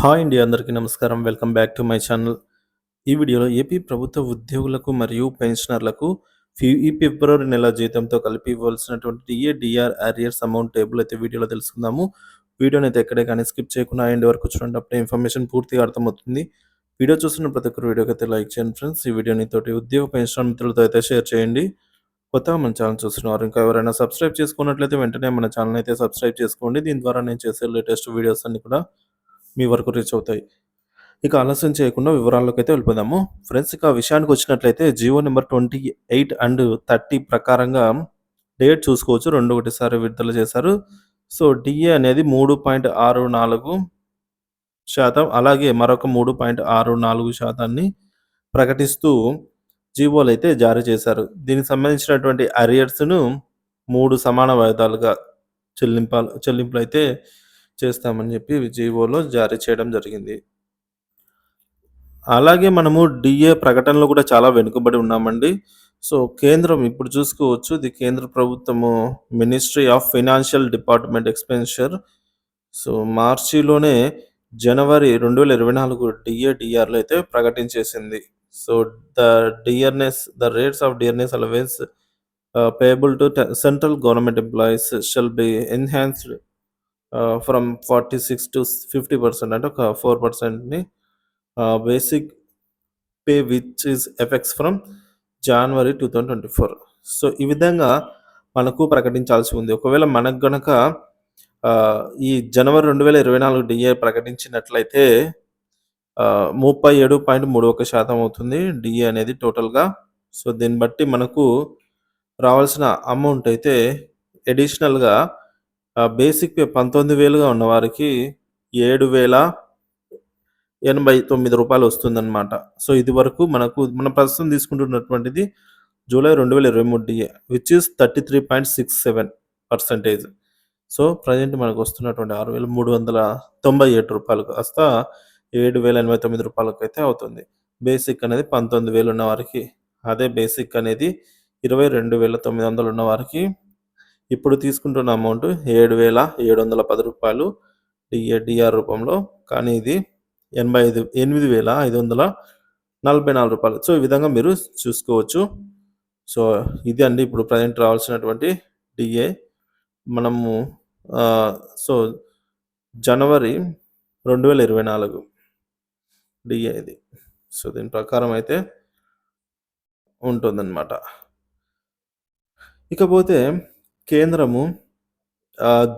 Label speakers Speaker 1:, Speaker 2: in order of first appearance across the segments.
Speaker 1: Hi అండి అందరికీ నమస్కారం. Welcome back to my channel. ఈ వీడియోలో ఏపీ ప్రభుత్వ ఉద్యోగులకు మరియు పెన్షనర్లకు ఈ ఫిబ్రవరి నెల జీతంతో కలిపి ఇవ్వాల్సినటువంటి DA DR arrears amount table అయితే వీడియోలో తెలుసుకుందాము. వీడియోని అయితే ఎక్కడే కానీ స్కిప్ చేయకుండా ఎండ్ వరకు చూడండి అప్పుడే ఇన్ఫర్మేషన్ పూర్తిగా అర్థమవుతుంది. వీడియో చూస్తున్న ప్రతి ఒక్కరు వీడియోకి అయితే లైక్ చేయండి ఫ్రెండ్స్. ఈ వీడియోని తోటి ఉద్యోగ పెన్షన్ మిత్రులతో అయితే షేర్ చేయండి. కొత్తగా మన ఛానల్ చూస్తున్నారు ఇంకా ఎవరైనా సబ్స్క్రైబ్ చేసుకున్నట్లయితే వెంటనే మన ఛానల్ అయితే సబ్స్క్రైబ్ చేసుకోండి. దీని ద్వారా నేను చేసే లేటెస్ట్ వీడియోస్ అన్ని కూడా మీ వరకు రీచ్ అవుతాయి. ఇక ఆలస్యం చేయకుండా వివరాల్లోకి అయితే వెళ్ళిపోదాము. ఫ్రెండ్స్ ఇక విషయానికి వచ్చినట్లయితే GO number twenty eight and thirty ప్రకారంగా డేట్ చూసుకోవచ్చు. రెండు ఒకటిసారి విడుదల చేశారు. సో డిఏ అనేది మూడు పాయింట్ ఆరు నాలుగు శాతం. అలాగే మరొక మూడు పాయింట్ ఆరు నాలుగు శాతాన్ని ప్రకటిస్తూ జీవోలు అయితే జారీ చేశారు. దీనికి సంబంధించినటువంటి అరియర్స్ను మూడు సమాన వాయిదాలుగా చెల్లింపాలు చెల్లింపులు అయితే చేస్తామని చెప్పి జీవోలో జారీ చేయడం జరిగింది. అలాగే మనము డిఏ ప్రకటనలో కూడా చాలా వెనుకబడి ఉన్నామండి. సో కేంద్రం ఇప్పుడు చూసుకోవచ్చు. ఇది కేంద్ర ప్రభుత్వము ministry of financial department expenditure so మార్చిలోనే జనవరి రెండు వేల ఇరవై నాలుగు డిఏ డిఆర్లో అయితే ప్రకటించేసింది. So the dearness the rates of dearness allowance payable to central government employees shall be enhanced from forty six to fifty percent అంటే ఒక four పర్సెంట్ని basic pay which is effects from January two thousand twenty four so ఈ విధంగా మనకు ప్రకటించాల్సి ఉంది. ఒకవేళ మనకు గనక ఈ జనవరి రెండు వేల ఇరవై నాలుగు డిఏ ప్రకటించినట్లయితే ముప్పై ఏడు పాయింట్ మూడు ఒక శాతం అవుతుంది డిఏ అనేది టోటల్గా. సో దీన్ని బట్టి మనకు రావాల్సిన అమౌంట్ అయితే ఎడిషనల్గా బేసిక్ పే పంతొమ్మిది వేలుగా ఉన్నవారికి ఏడు వేల ఎనభై తొమ్మిది రూపాయలు వస్తుందన్నమాట. సో ఇది వరకు మనకు మన ప్రస్తుతం తీసుకుంటున్నటువంటిది జూలై రెండు వేల ఇరవై మూడు DA which is thirty three point six seven percentage so present మనకు వస్తున్నటువంటి ఆరు వేల మూడు వందల తొంభై ఏడు రూపాయలు కాస్త ఏడు వేల ఎనభై తొమ్మిది రూపాయలకు అయితే అవుతుంది. బేసిక్ అనేది పంతొమ్మిది వేలు ఉన్న వారికి అదే బేసిక్ అనేది ఇరవై రెండు వేల తొమ్మిది వందలు ఉన్న వారికి ఇప్పుడు తీసుకుంటున్న అమౌంట్ ఏడు వేల ఏడు వందల పది రూపాయలు డిఏ డిఆర్ రూపంలో. కానీ ఇది ఎనభై ఐదు ఎనిమిది వేల ఐదు వందల నలభై నాలుగు రూపాయలు. సో ఈ విధంగా మీరు చూసుకోవచ్చు. సో ఇది అండి ఇప్పుడు ప్రజెంట్ రావాల్సినటువంటి డిఏ. మనము సో జనవరి రెండు వేల ఇరవై నాలుగు డిఏ ఇది. సో దీని ప్రకారం అయితే ఉంటుందన్నమాట. ఇకపోతే కేంద్రము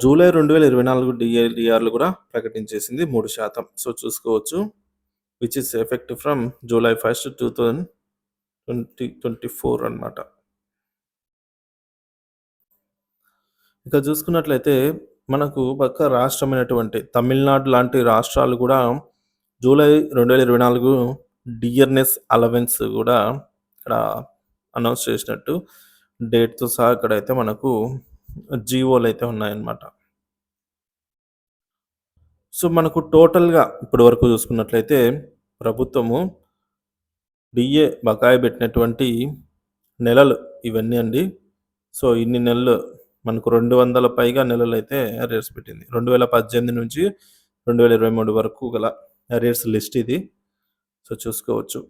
Speaker 1: జూలై రెండు వేల ఇరవై నాలుగు డిఏ కూడా ప్రకటించేసింది మూడు శాతం. సో చూసుకోవచ్చు which is effective from July first two thousand twenty twenty four అనమాట ఇక చూసుకున్నట్లయితే మనకు పక్క రాష్ట్రమైనటువంటి తమిళనాడు లాంటి రాష్ట్రాలు కూడా జూలై రెండు వేల ఇరవై నాలుగు డియర్నెస్ అలవెన్స్ కూడా ఇక్కడ అనౌన్స్ చేసినట్టు డేట్తో సహా ఇక్కడైతే మనకు జీవోలు అయితే ఉన్నాయన్నమాట. సో మనకు టోటల్గా ఇప్పటి వరకు చూసుకున్నట్లయితే ప్రభుత్వము డిఏ బకాయి పెట్టినటువంటి నెలలు ఇవన్నీ అండి. సో ఇన్ని నెలలు మనకు రెండు వందల పైగా నెలలు అయితే అరేర్స్ పెట్టింది. రెండు వేల పద్దెనిమిది నుంచి రెండు వేల ఇరవై మూడు వరకు గల అరేర్స్ లిస్ట్ ఇది. సో చూసుకోవచ్చు.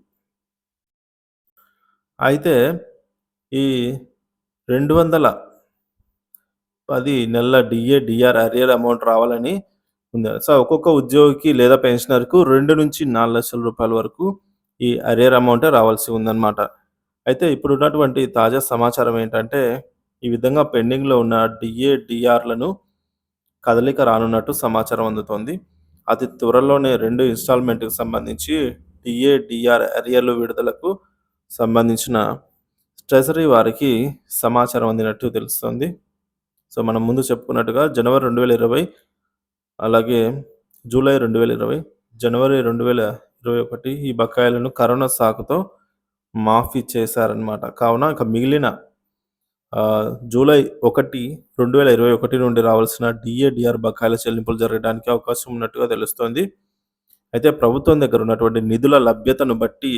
Speaker 1: అయితే ఈ రెండు వందల పది నెలల డిఏ డిఆర్ అరియర్ అమౌంట్ రావాలని ఉంది. సో ఒక్కొక్క ఉద్యోగికి లేదా పెన్షనర్కు రెండు నుంచి నాలుగు లక్షల రూపాయల వరకు ఈ అరియర్ అమౌంట్ రావాల్సి ఉందన్నమాట. అయితే ఇప్పుడు ఉన్నటువంటి తాజా సమాచారం ఏంటంటే ఈ విధంగా పెండింగ్లో ఉన్న డిఏ డిఆర్లను కదలిక రానున్నట్టు సమాచారం అందుతోంది. అతి త్వరలోనే రెండు ఇన్స్టాల్మెంట్కి సంబంధించి డిఏ డిఆర్ అరియర్లు విడుదలకు సంబంధించిన ట్రెజరీ వారికి సమాచారం అందినట్టు తెలుస్తుంది. సో మనం ముందు చెప్పుకున్నట్టుగా జనవరి రెండు వేల ఇరవై అలాగే జూలై రెండు వేల ఇరవై జనవరి రెండు వేల ఇరవై ఒకటి ఈ బకాయిలను కరోనా సాకుతో మాఫీ చేశారనమాట కావున ఇక మిగిలిన జూలై ఒకటి రెండు వేల ఇరవై ఒకటి నుండి రావాల్సిన డిఏడిఆర్ బకాయిల చెల్లింపులు జరగడానికి అవకాశం ఉన్నట్టుగా తెలుస్తోంది. అయితే ప్రభుత్వం దగ్గర ఉన్నటువంటి నిధుల లభ్యతను బట్టి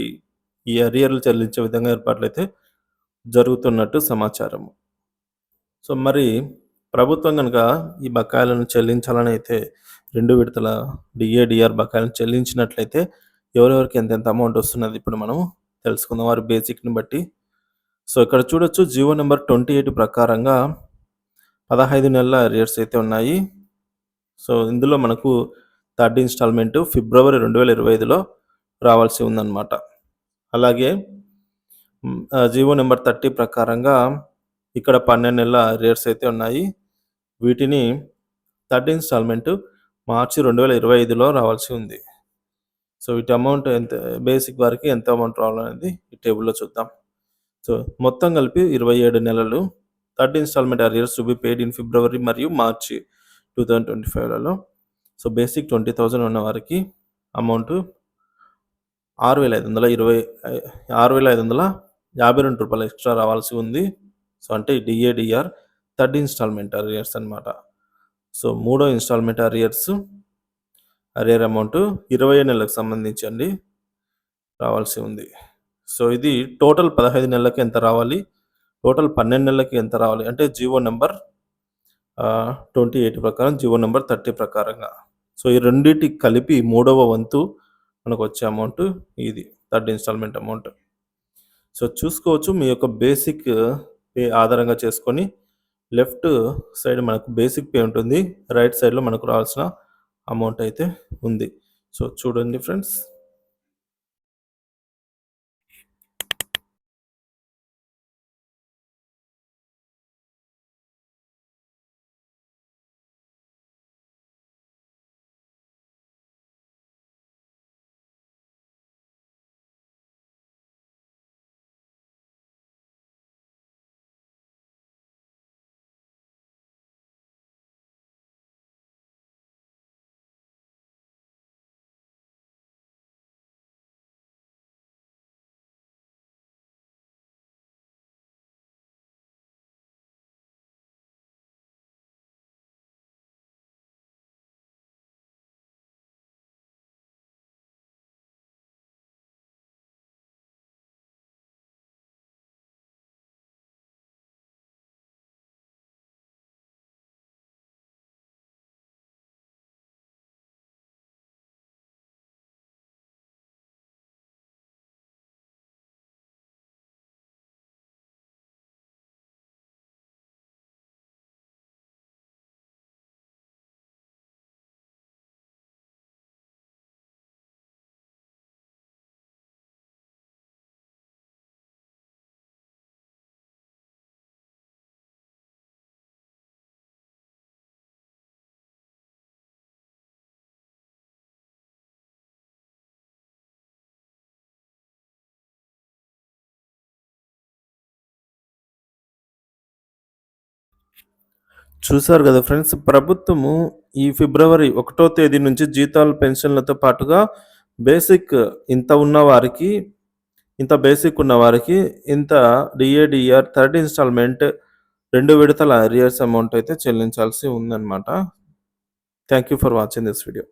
Speaker 1: ఈ అరియర్లు చెల్లించే విధంగా ఏర్పాట్లు అయితే జరుగుతున్నట్టు సమాచారం సో మరి ప్రభుత్వం కనుక ఈ బకాయిలను చెల్లించాలని అయితే రెండు విడతల డిఏడిఆర్ బకాయిలను చెల్లించినట్లయితే ఎవరెవరికి ఎంతెంత అమౌంట్ వస్తున్నది ఇప్పుడు మనం తెలుసుకుందాం. వారి బేసిక్ని బట్టి. సో ఇక్కడ చూడొచ్చు జియో నెంబర్ ట్వంటీ ఎయిట్ ప్రకారంగా పదహైదు నెలల అరియర్స్ అయితే ఉన్నాయి. సో ఇందులో మనకు థర్డ్ ఇన్స్టాల్మెంట్ ఫిబ్రవరి రెండు వేల ఇరవై ఐదులో రావాల్సి ఉందన్నమాట. అలాగే జీవో నెంబర్ థర్టీ ప్రకారంగా ఇక్కడ పన్నెండు నెలల రేట్స్ అయితే ఉన్నాయి. వీటిని థర్డ్ ఇన్స్టాల్మెంట్ మార్చి రెండు వేల ఇరవై ఐదులో రావాల్సి ఉంది. సో వీటి అమౌంట్ ఎంత బేసిక్ వారికి ఎంత అమౌంట్ రావాలనేది ఈ టేబుల్లో చూద్దాం. సో మొత్తం కలిపి ఇరవై ఏడు నెలలు third installment arrears to be paid in February మరియు మార్చి టూ థౌజండ్ ట్వంటీ ఫైవ్లలో. సో బేసిక్ ట్వంటీ థౌజండ్ ఉన్న వారికి అమౌంట్ ఆరు వేల ఐదు వందల ఇరవై ఆరు వేల ఐదు వందల యాభై రెండు రూపాయలు ఎక్స్ట్రా రావాల్సి ఉంది. సో అంటే DA DR third installment arrears అనమాట సో మూడో ఇన్స్టాల్మెంట్ అరియర్స్ అరియర్ అమౌంట్ ఇరవై నెలలకు సంబంధించి అండి రావాల్సి ఉంది. సో ఇది టోటల్ పదహైదు నెలలకు ఎంత రావాలి? టోటల్ పన్నెండు నెలలకి ఎంత రావాలి? అంటే జీవో నెంబర్ ట్వంటీ ఎయిట్ ప్రకారం జివో నెంబర్ థర్టీ ప్రకారంగా. సో ఈ రెండింటికి కలిపి మూడవ వంతు మనకు వచ్చే అమౌంట్ ఇది థర్డ్ ఇన్స్టాల్మెంట్ అమౌంట్. సో చూసుకోవచ్చు. మీ యొక్క బేసిక్ uh, పే ఆధారంగా చేసుకొని లెఫ్ట్ సైడ్ మనకు బేసిక్ పే ఉంటుంది. రైట్ సైడ్లో మనకు రావాల్సిన అమౌంట్ అయితే ఉంది. సో చూడండి ఫ్రెండ్స్. చూసారు కదా ఫ్రెండ్స్ ప్రభుత్వము ఈ ఫిబ్రవరి ఒకటో తేదీ నుంచి జీతాలు పెన్షన్లతో పాటుగా బేసిక్ ఇంత ఉన్న వారికి ఇంత బేసిక్ ఉన్న వారికి ఇంత డిఏడిఆర్ థర్డ్ ఇన్స్టాల్మెంట్ రెండు విడతల అరియర్స్ అమౌంట్ అయితే చెల్లించాల్సి ఉందన్నమాట. Thank you for watching this video.